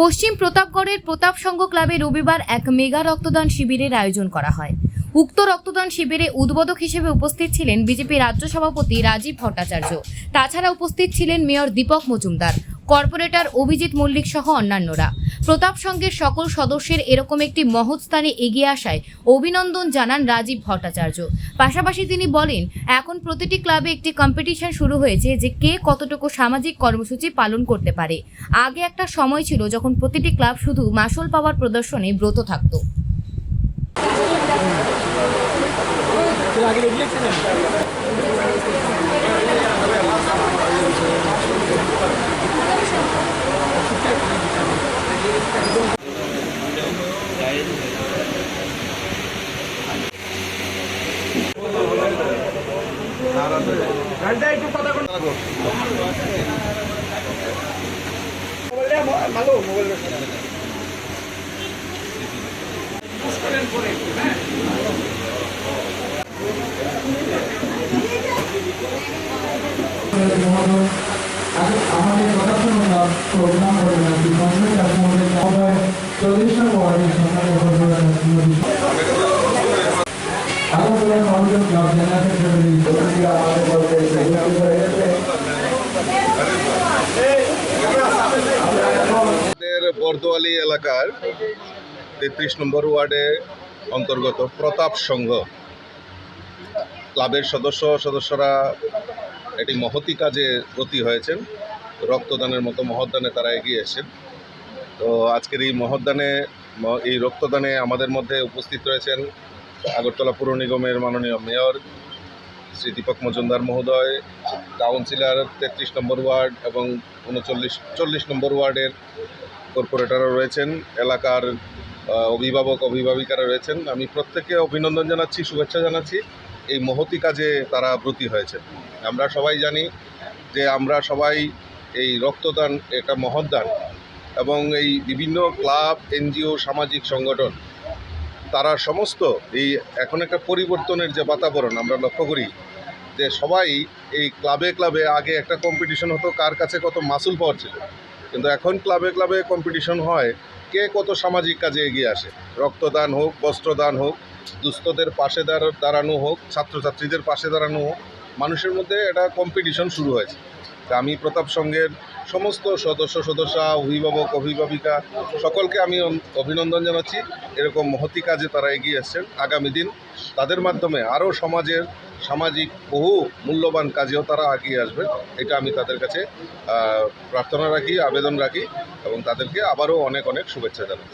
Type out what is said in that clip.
পশ্চিম প্রতাপগড়ের প্রতাপ সংঘ ক্লাবে রবিবার এক মেগা রক্তদান শিবিরের আয়োজন করা হয়। উক্ত রক্তদান শিবিরে উদ্বোধক হিসেবে উপস্থিত ছিলেন বিজেপি রাজ্য সভাপতি রাজীব ভট্টাচার্য। তাছাড়া উপস্থিত ছিলেন মেয়র দীপক মজুমদার, কর্পোরেটর অভিজিৎ মল্লিক সহ অন্যান্যরা। প্রতাপ সংঘের সকল সদস্যের এরকম একটি মহৎ স্থানে এগিয়ে আসায় অভিনন্দন জানান রাজীব ভট্টাচার্য। পাশাপাশি তিনি বলেন, এখন প্রতিটি ক্লাবে একটি কম্পিটিশন শুরু হয়েছে যে কে কতটুকু সামাজিক কর্মসূচি পালন করতে পারে। আগে একটা সময় ছিল যখন প্রতিটি ক্লাব শুধু মাসুল পাওয়ার প্রদর্শনে ব্রত থাকতো। আমাদের কথা শুনুন না প্রোগ্রাম করে না কি কংগ্রেস আপনাদের সবাই চল্লিশ নম্বর আমাদের বর্দোয়ালি এলাকার তেত্রিশ নম্বর ওয়ার্ডে অন্তর্গত প্রতাপ সংঘ ক্লাবের সদস্য সদস্যরা একটি মহতি কাজে গতি হয়েছেন। রক্তদানের মতো মহদানে তারা এগিয়ে এসেছেন। তো আজকের এই মহদানে এই রক্তদানে আমাদের মধ্যে উপস্থিত রয়েছেন আগরতলা পুর নিগমের মাননীয় মেয়র শ্রী দীপক মজুমদার মহোদয় কাউন্সিলর তেত্রিশ নম্বর ওয়ার্ড এবং উনচল্লিশ, চল্লিশ নম্বর ওয়ার্ডের কর্পোরেটররা রয়েছেন, এলাকার অভিভাবক, অভিভাবিকারা রয়েছেন। আমি প্রত্যেকে অভিনন্দন জানাচ্ছি, শুভেচ্ছা জানাচ্ছি। এই মহতি কাজে তারা ব্রতী হয়েছে আমরা সবাই জানি যে আমরা সবাই এই রক্তদান এটা মহৎ দান এবং এই বিভিন্ন ক্লাব, এনজিও, সামাজিক সংগঠন তারা সমস্ত এই এখন একটা পরিবর্তনের যে বাতাবরণ আমরা লক্ষ্য করি, যে সবাই এই ক্লাবে ক্লাবে আগে একটা কম্পিটিশন হতো কার কাছে কত মাসুল পাওয়ার ছিল। কিন্তু এখন ক্লাবে ক্লাবে কম্পিটিশন হয় কে কত সামাজিক কাজে এগিয়ে আসে। রক্তদান হোক, বস্ত্রদান হোক, দুস্থদের পাশে দাঁড়া- দাঁড়ানো হোক, ছাত্রছাত্রীদের পাশে দাঁড়ানো হোক, মানুষের মধ্যে একটা কম্পিটিশন শুরু হয়েছে। তা আমি প্রতাপ সংঘের সমস্ত সদস্য, সদস্যা, অভিভাবক, অভিভাবিকা, সকলকে আমি অভিনন্দন জানাচ্ছি। এরকম মহতি কাজে তারা এগিয়ে আসছেন আগামী দিন। তাদের মাধ্যমে আরও সমাজের সামাজিক বহু মূল্যবান কাজেও তারা এগিয়ে আসবে। এটা আমি তাদের কাছে প্রার্থনা রাখি, আবেদন রাখি এবং তাদেরকে আবারও অনেক অনেক শুভেচ্ছা জানাই